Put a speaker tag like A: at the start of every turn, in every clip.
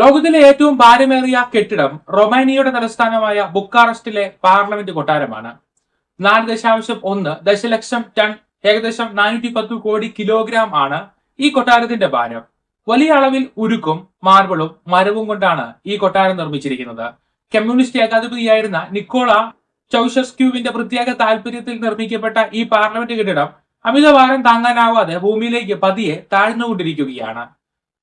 A: ലോകത്തിലെ ഏറ്റവും ഭാരമേറിയ കെട്ടിടം റൊമാനിയയുടെ തലസ്ഥാനമായ ബുക്കാറസ്റ്റിലെ പാർലമെന്റ് കൊട്ടാരമാണ്. നാല് ദശാംശം ഒന്ന് ദശലക്ഷം ടൺ ഏകദേശം നാനൂറ്റി പത്ത് കോടി കിലോഗ്രാം ആണ് ഈ കൊട്ടാരത്തിന്റെ ഭാരം. വലിയ അളവിൽ ഉരുക്കും മാർബിളും മരവും കൊണ്ടാണ് ഈ കൊട്ടാരം നിർമ്മിച്ചിരിക്കുന്നത്. കമ്മ്യൂണിസ്റ്റ് ഏകാധിപതിയായിരുന്ന നിക്കോള ചൌഷസ്ക്യൂവിന്റെ പ്രത്യേക താല്പര്യത്തിൽ നിർമ്മിക്കപ്പെട്ട ഈ പാർലമെന്റ് കെട്ടിടം അമിതഭാരം താങ്ങാനാവാതെ ഭൂമിയിലേക്ക് പതിയെ താഴ്ന്നുകൊണ്ടിരിക്കുകയാണ്.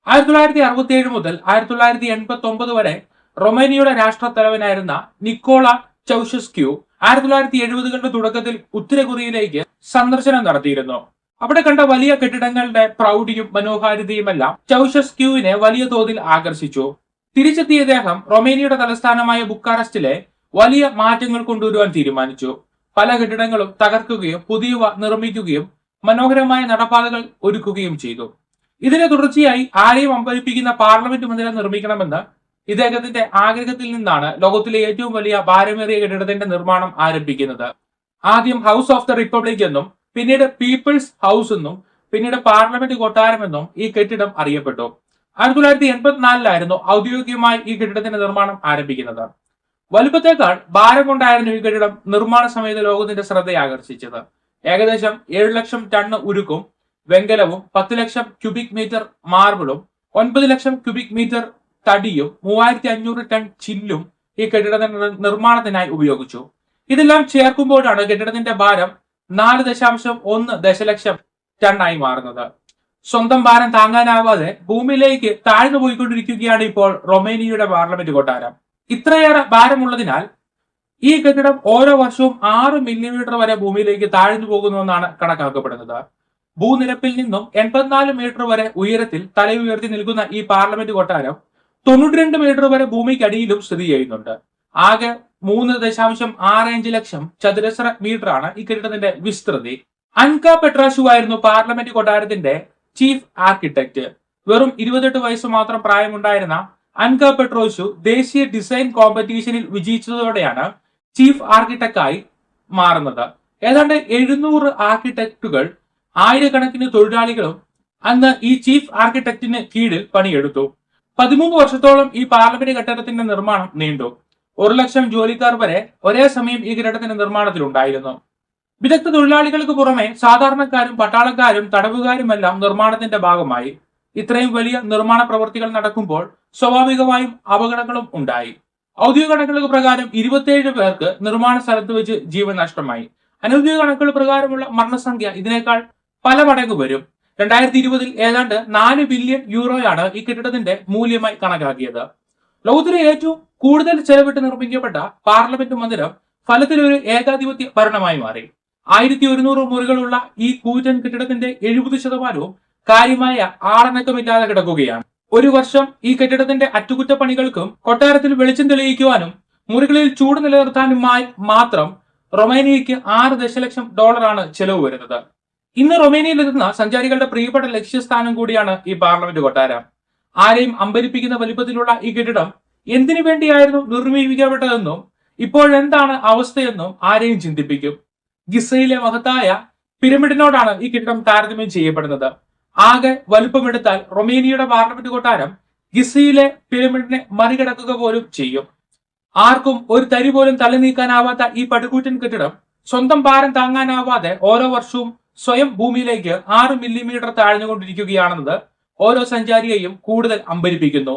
A: ആയിരത്തി തൊള്ളായിരത്തി അറുപത്തി ഏഴ് മുതൽ ആയിരത്തി തൊള്ളായിരത്തി എൺപത്തി ഒമ്പത് വരെ റൊമേനിയയുടെ രാഷ്ട്രത്തലവനായിരുന്ന നിക്കോള ചൌഷസ്ക്യു ആയിരത്തി തൊള്ളായിരത്തി എഴുപതുകളുടെ തുടക്കത്തിൽ ഉത്തര കൊറിയയിലേക്ക് സന്ദർശനം നടത്തിയിരുന്നു. അവിടെ കണ്ട വലിയ കെട്ടിടങ്ങളുടെ പ്രൗഢിയും മനോഹാരിതയുമെല്ലാം ചൌഷസ്ക്യൂവിനെ വലിയ തോതിൽ ആകർഷിച്ചു. തിരിച്ചെത്തിയ അദ്ദേഹം റൊമേനിയയുടെ തലസ്ഥാനമായ ബുക്കാറസ്റ്റിലെ വലിയ മാറ്റങ്ങൾ കൊണ്ടുവരുവാൻ തീരുമാനിച്ചു. പല കെട്ടിടങ്ങളും തകർക്കുകയും പുതിയവ നിർമ്മിക്കുകയും മനോഹരമായ നടപ്പാതകൾ ഒരുക്കുകയും ചെയ്തു. ഇതിനെ തുടർച്ചയായി ആരെയും അമ്പരിപ്പിക്കുന്ന പാർലമെന്റ് മന്ദിരം നിർമ്മിക്കണമെന്ന് ഇദ്ദേഹത്തിന്റെ ആഗ്രഹത്തിൽ നിന്നാണ് ലോകത്തിലെ ഏറ്റവും വലിയ ഭാരമേറിയ കെട്ടിടത്തിന്റെ നിർമ്മാണം ആരംഭിക്കുന്നത്. ആദ്യം ഹൗസ് ഓഫ് ദ റിപ്പബ്ലിക് എന്നും പിന്നീട് പീപ്പിൾസ് ഹൗസ് എന്നും പിന്നീട് പാർലമെന്റ് കൊട്ടാരം എന്നും ഈ കെട്ടിടം അറിയപ്പെട്ടു. ആയിരത്തി തൊള്ളായിരത്തി എൺപത്തിനാലിലായിരുന്നു ഔദ്യോഗികമായി ഈ കെട്ടിടത്തിന്റെ നിർമ്മാണം ആരംഭിക്കുന്നത്. വലുപ്പത്തേക്കാൾ ഭാരം കൊണ്ടായിരുന്നു ഈ കെട്ടിടം നിർമ്മാണ സമയത്ത് ലോകത്തിന്റെ ശ്രദ്ധയെ ആകർഷിച്ചത് ഏകദേശം ഏഴ് ലക്ഷം ടണ്ണ് ഉരുക്കും വെങ്കലവും പത്ത് ലക്ഷം ക്യൂബിക് മീറ്റർ മാർബിളും ഒൻപത് ലക്ഷം ക്യൂബിക് മീറ്റർ തടിയും മൂവായിരത്തി അഞ്ഞൂറ് ടൺ ചില്ലും ഈ കെട്ടിടത്തിന്റെ നിർമ്മാണത്തിനായി ഉപയോഗിച്ചു. ഇതെല്ലാം ചേർക്കുമ്പോഴാണ് കെട്ടിടത്തിന്റെ ഭാരം നാല് ദശാംശം ഒന്ന് ദശലക്ഷം ടണ്ണായി മാറുന്നത്. സ്വന്തം ഭാരം താങ്ങാനാവാതെ ഭൂമിയിലേക്ക് താഴ്ന്നു പോയിക്കൊണ്ടിരിക്കുകയാണ് ഇപ്പോൾ റൊമേനിയയുടെ പാർലമെന്റ് കൊട്ടാരം. ഇത്രയേറെ ഭാരമുള്ളതിനാൽ ഈ കെട്ടിടം ഓരോ വർഷവും ആറ് മില്ലിമീറ്റർ വരെ ഭൂമിയിലേക്ക് താഴ്ന്നു പോകുന്നുവെന്നാണ് കണക്കാക്കപ്പെടുന്നത്. ഭൂനിരപ്പിൽ നിന്നും എൺപത്തിനാല് മീറ്റർ വരെ ഉയരത്തിൽ തലയുയർത്തി നിൽക്കുന്ന ഈ പാർലമെന്റ് കൊട്ടാരം തൊണ്ണൂറ്റിരണ്ട് മീറ്റർ വരെ ഭൂമിക്കടിയിലും സ്ഥിതി ചെയ്യുന്നുണ്ട്. ആകെ മൂന്ന് ദശാംശം ആറ് അഞ്ച് ലക്ഷം ചതുരശ്ര മീറ്റർ ആണ് ഈ കെട്ടിടത്തിന്റെ വിസ്തൃതി. അൻക പെട്രാഷു ആയിരുന്നു പാർലമെന്റ് കൊട്ടാരത്തിന്റെ ചീഫ് ആർക്കിടെക്ട് വെറും ഇരുപത്തെട്ട് വയസ്സ് മാത്രം പ്രായമുണ്ടായിരുന്ന അൻക പെട്രോഷു ദേശീയ ഡിസൈൻ കോമ്പറ്റീഷനിൽ വിജയിച്ചതോടെയാണ് ചീഫ് ആർക്കിടെക്റ്റായി മാറുന്നത്. ഏതാണ്ട് എഴുന്നൂറ് ആർക്കിടെക്റ്റുകൾ ആയിരക്കണക്കിന് തൊഴിലാളികളും അന്ന് ഈ ചീഫ് ആർക്കിടെക്റ്റിന് കീഴിൽ പണിയെടുത്തു. പതിമൂന്ന് വർഷത്തോളം ഈ പാർലമെന്റ് കെട്ടിടത്തിന്റെ നിർമ്മാണം നീണ്ടു. ഒരു ലക്ഷം ജോലിക്കാർ വരെ ഒരേ സമയം ഈ കെട്ടിടത്തിന്റെ നിർമ്മാണത്തിലുണ്ടായിരുന്നു. വിദഗ്ധ തൊഴിലാളികൾക്ക് പുറമെ സാധാരണക്കാരും പട്ടാളക്കാരും തടവുകാരുമെല്ലാം നിർമ്മാണത്തിന്റെ ഭാഗമായി. ഇത്രയും വലിയ നിർമ്മാണ പ്രവൃത്തികൾ നടക്കുമ്പോൾ സ്വാഭാവികമായും അപകടങ്ങളും ഉണ്ടായി. ഔദ്യോഗിക കണക്കുകൾ പ്രകാരം ഇരുപത്തിയേഴ് പേർക്ക് നിർമ്മാണ സ്ഥലത്ത് വെച്ച് ജീവൻ നഷ്ടമായി. അനൌദ്യോഗിക കണക്കുകൾ പ്രകാരമുള്ള മരണസംഖ്യ ഇതിനേക്കാൾ പല മടങ്ങ് വരും. രണ്ടായിരത്തി ഇരുപതിൽ ഏതാണ്ട് നാല് ബില്യൺ യൂറോയാണ് ഈ കെട്ടിടത്തിന്റെ മൂല്യമായി കണക്കാക്കിയത്. ലോകത്തിലെ ഏറ്റവും കൂടുതൽ ചെലവിട്ട് നിർമ്മിക്കപ്പെട്ട പാർലമെന്റ് മന്ദിരം ഫലത്തിൽ ഒരു ഏകാധിപത്യ ഭരണമായി മാറി. ആയിരത്തി ഒരുന്നൂറ് മുറികളുള്ള ഈ കൂറ്റൻ കെട്ടിടത്തിന്റെ എഴുപത് ശതമാനവും കാര്യമായ ആളനക്കമില്ലാതെ കിടക്കുകയാണ്. ഒരു വർഷം ഈ കെട്ടിടത്തിന്റെ അറ്റകുറ്റപ്പണികൾക്കും കൊട്ടാരത്തിൽ വെളിച്ചം തെളിയിക്കുവാനും മുറികളിൽ ചൂട് നിലനിർത്താനുമായി മാത്രം റൊമേനിയയ്ക്ക് ആറ് ദശലക്ഷം ഡോളറാണ് ചെലവ് വരുന്നത്. ഇന്ന് റൊമേനിയയിൽ എത്തുന്ന സഞ്ചാരികളുടെ പ്രിയപ്പെട്ട ലക്ഷ്യസ്ഥാനം കൂടിയാണ് ഈ പാർലമെന്റ് കൊട്ടാരം. ആരെയും അമ്പരിപ്പിക്കുന്ന വലിപ്പത്തിലുള്ള ഈ കെട്ടിടം എന്തിനു വേണ്ടിയായിരുന്നു നിർമ്മിക്കപ്പെട്ടതെന്നും ഇപ്പോഴെന്താണ് അവസ്ഥയെന്നും ആരെയും ചിന്തിപ്പിക്കും. ഗിസയിലെ മഹത്തായ പിരമിഡിനോടാണ് ഈ കെട്ടിടം താരതമ്യം ചെയ്യപ്പെടുന്നത്. ആകെ വലുപ്പമെടുത്താൽ റൊമേനിയയുടെ പാർലമെന്റ് കൊട്ടാരം ഗിസയിലെ പിരമിഡിനെ മറികടക്കുക പോലും ചെയ്യും. ആർക്കും ഒരു തരി പോലും തള്ളി നീക്കാനാവാത്ത ഈ പടുകൂറ്റൻ കെട്ടിടം സ്വന്തം ഭാരം താങ്ങാനാവാതെ ഓരോ വർഷവും സ്വയം ഭൂമിയിലേക്ക് ആറ് മില്ലിമീറ്റർ താഴ്ന്നുകൊണ്ടിരിക്കുകയാണെന്നത് ഓരോ സഞ്ചാരിയെയും കൂടുതൽ അമ്പരിപ്പിക്കുന്നു.